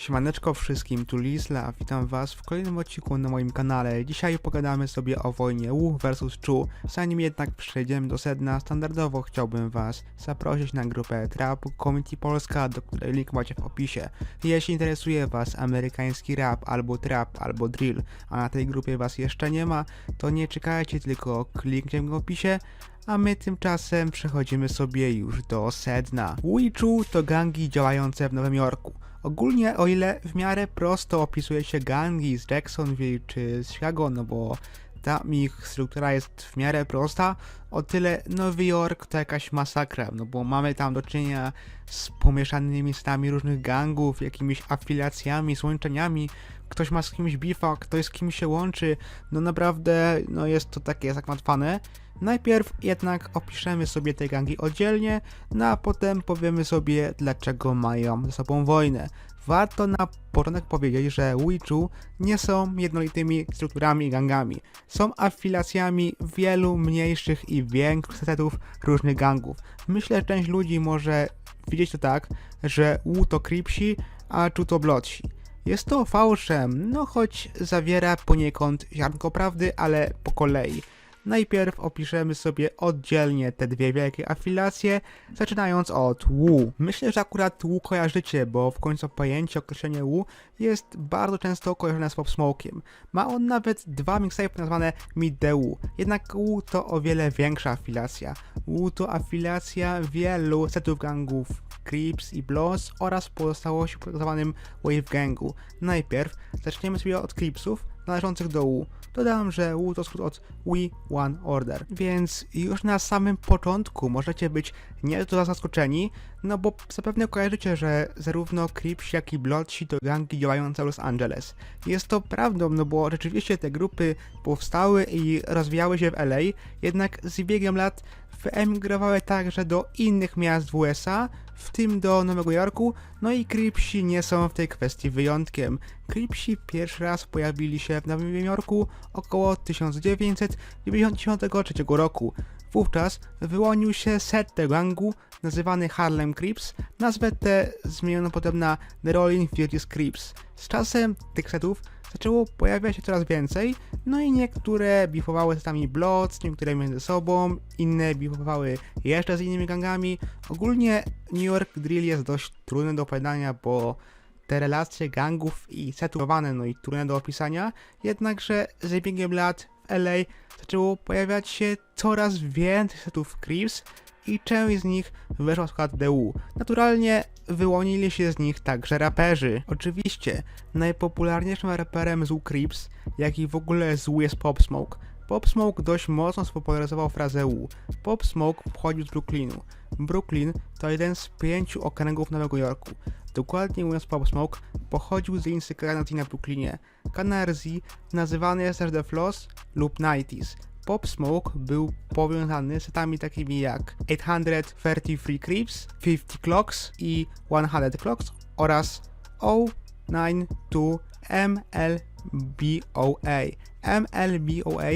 Siemaneczko wszystkim, tu Lisla, witam was w kolejnym odcinku na moim kanale. Dzisiaj pogadamy sobie o wojnie Wu vs Chu. Zanim jednak przejdziemy do sedna, standardowo chciałbym was zaprosić na grupę Trap Community Polska, do której link macie w opisie. Jeśli interesuje was amerykański rap, albo trap, albo drill, a na tej grupie was jeszcze nie ma, to nie czekajcie, tylko kliknijcie w opisie, a my tymczasem przechodzimy sobie już do sedna. Wu i Chu to gangi działające w Nowym Jorku. Ogólnie, o ile w miarę prosto opisuje się gangi z Jacksonville czy z Chicago, no bo tam ich struktura jest w miarę prosta, o tyle Nowy Jork to jakaś masakra, no bo mamy tam do czynienia z pomieszanymi stami różnych gangów, jakimiś afiliacjami, złączeniami, ktoś ma z kimś bifa, ktoś z kimś się łączy, no naprawdę, no jest to takie zakmatwane. Najpierw jednak opiszemy sobie te gangi oddzielnie, no a potem powiemy sobie, dlaczego mają ze sobą wojnę. Warto na początek powiedzieć, że Wichu nie są jednolitymi strukturami i gangami. Są afiliacjami wielu mniejszych i większych setów różnych gangów. Myślę, że część ludzi może widzieć to tak, że Wu to Cripsi, a Chu to Bloodsi. Jest to fałszem, no choć zawiera poniekąd ziarnko prawdy, ale po kolei. Najpierw opiszemy sobie oddzielnie te dwie wielkie afiliacje, zaczynając od Wu. Myślę, że akurat Wu kojarzycie, bo w końcu pojęcie, określenie Wu jest bardzo często kojarzone z Pop Smoke'iem. Ma on nawet dwa mixtape nazwane Meet the jednak Wu to o wiele większa afiliacja. Wu to afiliacja wielu setów gangów Crips i Bloods oraz pozostałości w zwanym Wave Gangu. Najpierw zaczniemy sobie od Cripsów należących do Wu. Dodam, że Wu to skrót od We One Order, więc już na samym początku możecie być nieco zaskoczeni, no bo zapewne kojarzycie, że zarówno Crips jak i Bloodsi to gangi działające w Los Angeles. Jest to prawdą, no bo rzeczywiście te grupy powstały i rozwijały się w LA, jednak z biegiem lat wyemigrowały także do innych miast w USA, w tym do Nowego Jorku, no i Cripsi nie są w tej kwestii wyjątkiem. Cripsi pierwszy raz pojawili się w Nowym Jorku około 1993 roku. Wówczas wyłonił się set tego gangu nazywany Harlem Crips. Nazwę tę zmieniono potem na The Rolling Virgis Crips. Z czasem tych setów zaczęło pojawiać się coraz więcej, no i niektóre bifowały setami Bloods, niektóre między sobą, inne bifowały jeszcze z innymi gangami. Ogólnie New York Drill jest dość trudny do opowiadania, bo te relacje gangów i setów no i trudne do opisania, jednakże z biegiem lat w LA zaczęło pojawiać się coraz więcej setów Crips i część z nich weszła w skład DU. Naturalnie wyłonili się z nich także raperzy. Oczywiście najpopularniejszym raperem z U Crips, jak i w ogóle z jest Pop Smoke. Pop Smoke dość mocno spopularyzował frazę U. Pop Smoke pochodził z Brooklynu. Brooklyn to jeden z pięciu okręgów Nowego Jorku. Dokładnie mówiąc Pop Smoke pochodził z dzielnicy Carnegie na Brooklynie. KNRZ nazywany jest też The Floss lub Nighties. Pop Smoke był powiązany z setami takimi jak 833 Creeps, 50 Clocks i 100 Clocks oraz 092 MLBOA. MLBOA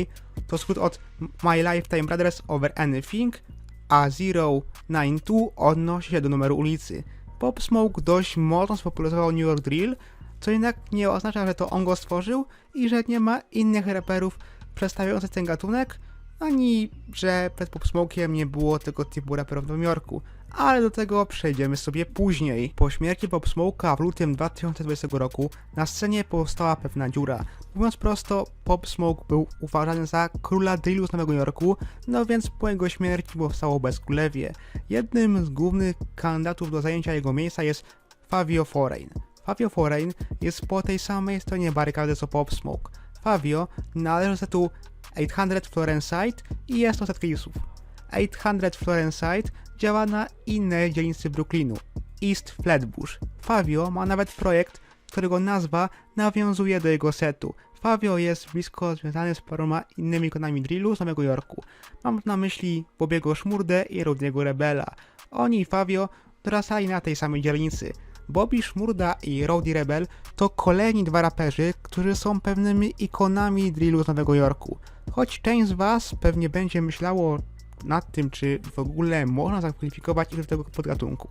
to skrót od My Lifetime Brothers Over Anything, a 092 odnosi się do numeru ulicy. Pop Smoke dość mocno spopularyzował New York Drill, co jednak nie oznacza, że to on go stworzył i że nie ma innych raperów przedstawiających ten gatunek, ani że przed Pop Smoke'iem nie było tego typu raperów w Nowym Jorku. Ale do tego przejdziemy sobie później. Po śmierci Pop Smoke'a w lutym 2020 roku na scenie powstała pewna dziura. Mówiąc prosto, Pop Smoke był uważany za króla drillu z Nowego Jorku, no więc po jego śmierci powstało bezkulewie. Jednym z głównych kandydatów do zajęcia jego miejsca jest Fabio Foreign. Fabio Foreign jest po tej samej stronie barykady co Pop Smoke. Fabio należy do setu 800 Florenside i jest to set Chrisów. 800 Florenside działa na innej dzielnicy Brooklynu, East Flatbush. Fabio ma nawet projekt, którego nazwa nawiązuje do jego setu. Fabio jest blisko związany z paroma innymi ikonami drillu z Nowego Jorku. Mam na myśli Bobiego Szmurdę i Rudiego Rebela. Oni i Fabio dorastali na tej samej dzielnicy. Bobby Szmurda i Rowdy Rebel to kolejni dwa raperzy, którzy są pewnymi ikonami drillu z Nowego Jorku. Choć część z Was pewnie będzie myślało nad tym, czy w ogóle można zakwalifikować ich do tego podgatunku.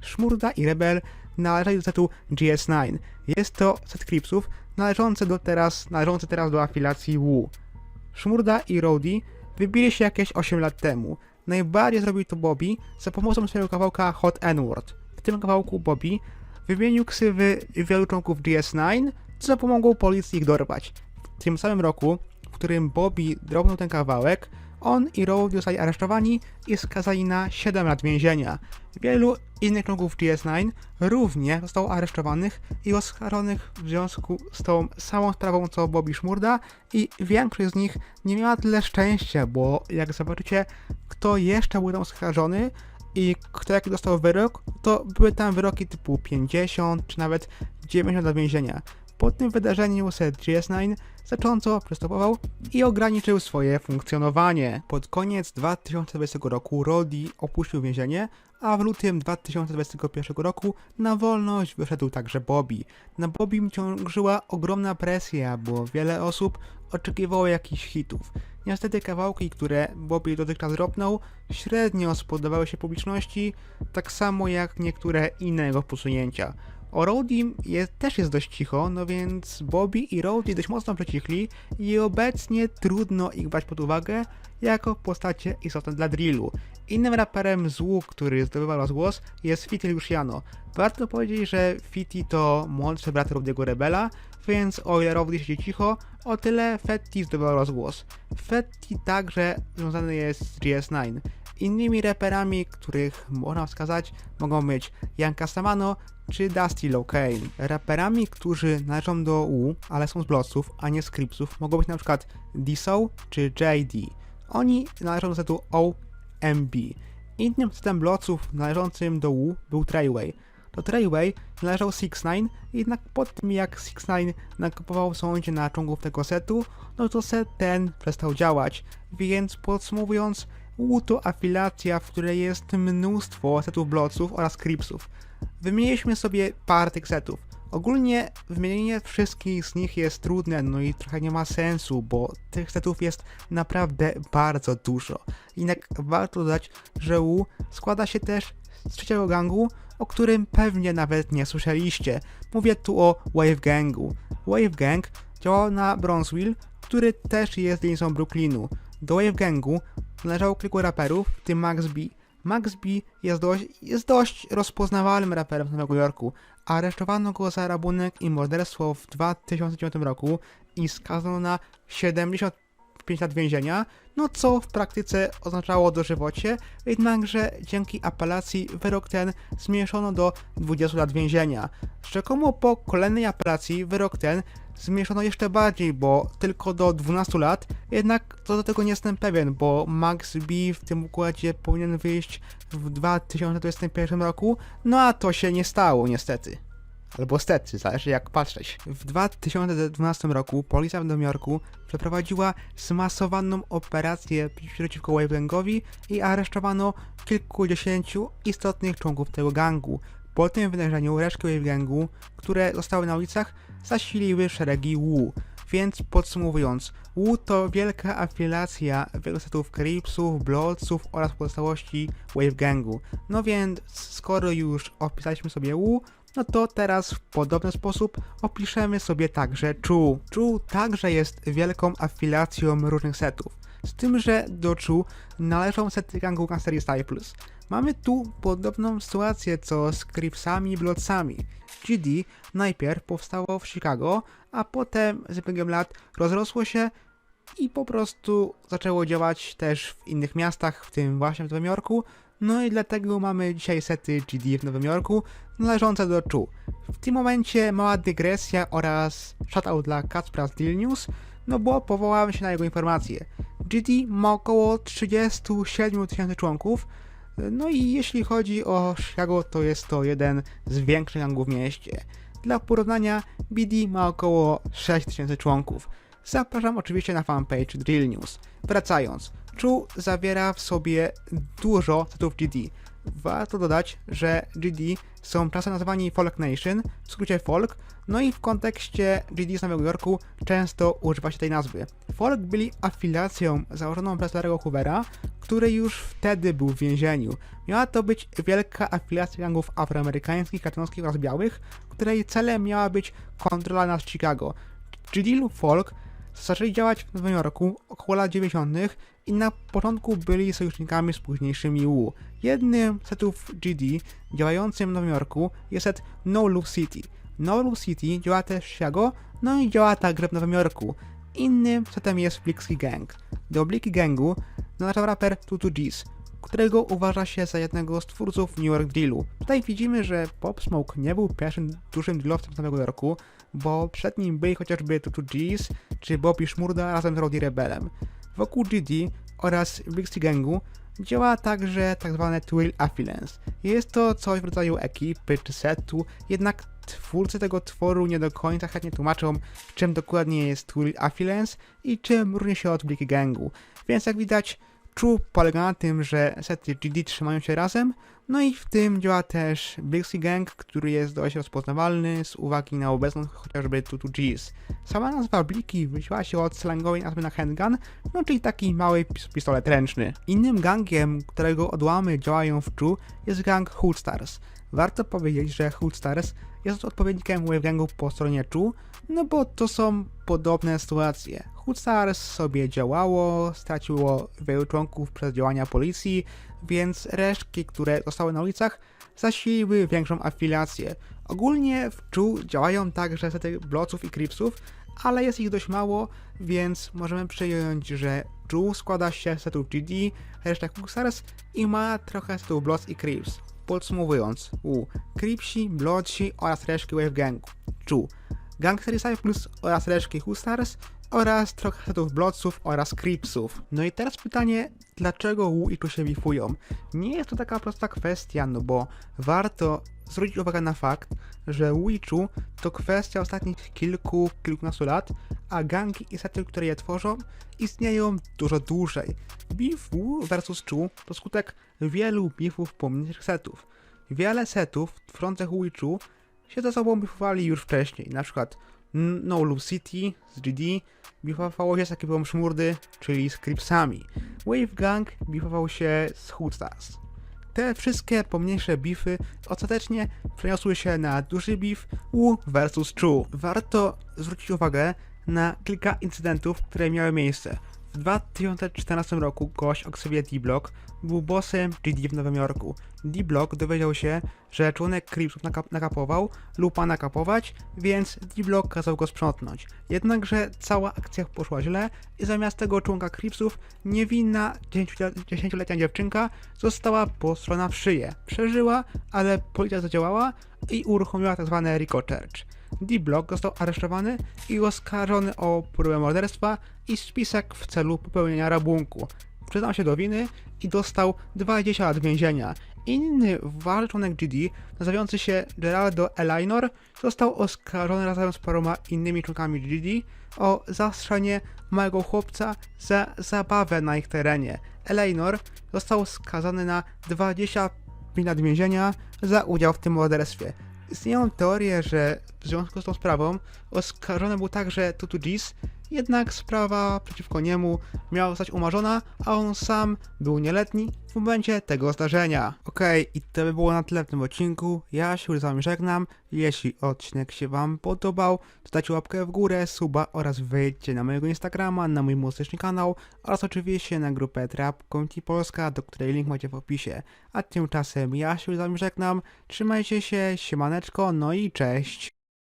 Szmurda i Rebel należeli do setu GS9. Jest to set Cripsów należący do teraz, należący teraz do afilacji Wu. Szmurda i Rowdy wybili się jakieś 8 lat temu. Najbardziej zrobił to Bobby za pomocą swojego kawałka Hot N-Word. W tym kawałku Bobby wymienił ksywy wielu członków GS9, co pomogło policji ich dorwać. W tym samym roku, w którym Bobby drobnął ten kawałek, on i Rowdy zostali aresztowani i skazani na 7 lat więzienia. Wielu innych członków GS9 również zostało aresztowanych i oskarżonych w związku z tą samą sprawą co Bobby Szmurda i większość z nich nie miała tyle szczęścia, bo jak zobaczycie, kto jeszcze był tam oskarżony i kto jaki dostał wyrok, to były tam wyroki typu 50 czy nawet 90 lat więzienia. Po tym wydarzeniu set GS9 znacząco przystępował i ograniczył swoje funkcjonowanie. Pod koniec 2020 roku Roddy opuścił więzienie, a w lutym 2021 roku na wolność wyszedł także Bobby. Na Bobbym ciążyła ogromna presja, bo wiele osób oczekiwało jakichś hitów. Niestety kawałki, które Bobby dotychczas dropnął, średnio spodobały się publiczności, tak samo jak niektóre inne jego posunięcia. O Rowdim jest, też jest dość cicho, no więc Bobby i Rowdy dość mocno przecichli i obecnie trudno ich brać pod uwagę jako postacie istotne dla drillu. Innym raperem z który zdobywa rozgłos jest Fitty Luciano. Warto powiedzieć, że Fitty to młodszy brat Rowdiego Rebela, więc o ile Rowdy siedzi cicho, o tyle Fetty zdobywa rozgłos. Fetty także związany jest z GS9. Innymi raperami, których można wskazać, mogą być Janka Samano czy Dusty Locane. Raperami, którzy należą do U, ale są z Blotsów, a nie z Cripsów, mogą być przykład Diso czy JD. Oni należą do setu OMB. Innym setem Blotsów należącym do U był Treyway. Do Treyway należał 6 9 jednak po tym jak 6 9 nakupował w sądzie na członków tego setu, no to set ten przestał działać. Więc podsumowując, to afilacja, w której jest mnóstwo setów Blotsów oraz Cripsów. Wymieniliśmy sobie parę tych setów. Ogólnie wymienienie wszystkich z nich jest trudne, no i trochę nie ma sensu, bo tych setów jest naprawdę bardzo dużo. Jednak warto dodać, że U składa się też z trzeciego gangu, o którym pewnie nawet nie słyszeliście. Mówię tu o Wave Gangu. Wave Gang działał na Bronzeville, który też jest dzielnicą Brooklynu. Do Wave Gangu należało kilku raperów, w tym Max B. Max B jest dość, jest dość rozpoznawalnym raperem z Nowego Jorku. Aresztowano go za rabunek i morderstwo w 2009 roku i skazano na 75 lat więzienia, no co w praktyce oznaczało dożywocie, jednakże dzięki apelacji wyrok ten zmniejszono do 20 lat więzienia. Rzekomo po kolejnej apelacji wyrok ten zmniejszono jeszcze bardziej, bo tylko do 12 lat, jednak co do tego nie jestem pewien, bo Max B w tym układzie powinien wyjść w 2021 roku, no a to się nie stało niestety. Albo stety, zależy jak patrzeć. W 2012 roku policja w Nowym Jorku przeprowadziła zmasowaną operację przeciwko Wavegangowi i aresztowano kilkudziesięciu istotnych członków tego gangu. Po tym wydarzeniu resztki Wavegangu, które zostały na ulicach, zasiliły szeregi Wu. Więc podsumowując, Wu to wielka afilacja wielu setów Cripsów, Bloodsów oraz pozostałości Wave Gangu. No więc, skoro już opisaliśmy sobie Wu, no to teraz w podobny sposób opiszemy sobie także Chu. Chu także jest wielką afilacją różnych setów. Z tym, że do Chu należą sety gangu Gangstery Style Plus. Mamy tu podobną sytuację co z Cripsami i Bloodsami. GD najpierw powstało w Chicago, a potem z biegiem lat rozrosło się i po prostu zaczęło działać też w innych miastach, w tym właśnie w Nowym Jorku. No i dlatego mamy dzisiaj sety GD w Nowym Jorku należące do Chu. W tym momencie mała dygresja oraz shoutout dla Kacpra z Deal News, no bo powołałem się na jego informacje. GD ma około 37 tysięcy członków, no i jeśli chodzi o Chicago, to jest to jeden z większych gangów w mieście. Dla porównania, BD ma około 6000 członków. Zapraszam oczywiście na fanpage Drill News. Wracając, Chu zawiera w sobie dużo setów GD. Warto dodać, że GD są czasem nazywani Folk Nation, w skrócie Folk, no i w kontekście GD z Nowego Jorku często używa się tej nazwy. Folk byli afiliacją założoną przez Larry'ego Hoovera, który już wtedy był w więzieniu. Miała to być wielka afiliacja gangów afroamerykańskich, katonowskich oraz białych, której celem miała być kontrola nad Chicago. GD lub Folk zaczęli działać w Nowym Jorku około lat 90. i na początku byli sojusznikami z późniejszymi Wu. Jednym z setów GD działającym w Nowym Jorku jest set No Love City. No Love City działa też w no i działa także w Nowym Jorku. Innym setem jest Blixky Gang. Do Blixky Gangu należał raper Tutu G's, którego uważa się za jednego z twórców New York Drillu. Tutaj widzimy, że Pop Smoke nie był pierwszym dużym drillowcem z Nowego Jorku, bo przed nim byli chociażby Tutu G's czy Bobby Szmurda razem z Roddy Rebelem. Wokół GD oraz Blixky Gangu działa także tzw. Twill Affiliance. Jest to coś w rodzaju ekipy czy setu, jednak twórcy tego tworu nie do końca chętnie tłumaczą, czym dokładnie jest Twill Affiliance i czym różni się od Blixky Gangu. Więc jak widać, True polega na tym, że sety GD trzymają się razem, no i w tym działa też Blixie Gang, który jest dość rozpoznawalny z uwagi na obecność chociażby Tutu G's. Sama nazwa Bliki wzięła się od slangowej nazwy na handgun, no czyli taki mały pis- pistolet ręczny. Innym gangiem, którego odłamy działają w True jest gang Hood Stars. Warto powiedzieć, że Hood Stars jest odpowiednikiem Wave Gangu po stronie True, no bo to są podobne sytuacje. Stars sobie działało, straciło wielu członków przez działania policji, więc resztki, które zostały na ulicach, zasiliły większą afiliację. Ogólnie w True działają także sety Bloodów i Cripsów, ale jest ich dość mało, więc możemy przyjąć, że True składa się z setów GD, reszta Stars i ma trochę setów Bloods i Crips. Podsumowując, U, Cripsi, Bloodsi oraz resztki Wave Gangu. True. Gang 45 Plus oraz resztki Hustars oraz trochę setów Bloodsów oraz Cripsów. No i teraz pytanie, dlaczego Wu i Chu się bifują? Nie jest to taka prosta kwestia, no bo warto zwrócić uwagę na fakt, że Wu i Chu to kwestia ostatnich kilku, kilkunastu lat, a gangi i sety, które je tworzą, istnieją dużo dłużej. Beef Wu versus Chu to skutek wielu beefów pomniejszych setów. Wiele setów tworzących Wu i Chu się ze sobą bifowali już wcześniej, na przykład No Love City z GD bifowało się z ekipą Szmurdy, czyli z Cripsami. Wave Gang bifował się z Hood Stars. Te wszystkie pomniejsze bify ostatecznie przeniosły się na duży beef U versus True. Warto zwrócić uwagę na kilka incydentów, które miały miejsce. W 2014 roku gość o ksywie D-Block był bossem GD w Nowym Jorku. D-Block dowiedział się, że członek Cripsów nakap- nakapował lub ma nakapować, więc D-Block kazał go sprzątnąć. Jednakże cała akcja poszła źle i zamiast tego członka Cripsów niewinna 10-letnia dziewczynka została postrona w szyję. Przeżyła, ale policja zadziałała i uruchomiła tzw. Rico Church. D-Block został aresztowany i oskarżony o próbę morderstwa i spisek w celu popełnienia rabunku. Przyznał się do winy i dostał 20 lat więzienia. Inny ważny członek GD, nazywający się Geraldo Elainor, został oskarżony razem z paroma innymi członkami GD o zastrzenie małego chłopca za zabawę na ich terenie. Elainor został skazany na 25 lat więzienia za udział w tym morderstwie. Istnieją teorie, że w związku z tą sprawą oskarżony był także Tutu G's, jednak sprawa przeciwko niemu miała zostać umarzona, a on sam był nieletni w momencie tego zdarzenia. Okej, i to by było na tyle w tym odcinku. Ja się już z wami żegnam. Jeśli odcinek się wam podobał, to dajcie łapkę w górę, suba oraz wejdźcie na mojego Instagrama, na mój muzyczny kanał oraz oczywiście na grupę Trap Community Polska, do której link macie w opisie. A tymczasem ja się już z wami żegnam. Trzymajcie się, siemaneczko, no i cześć.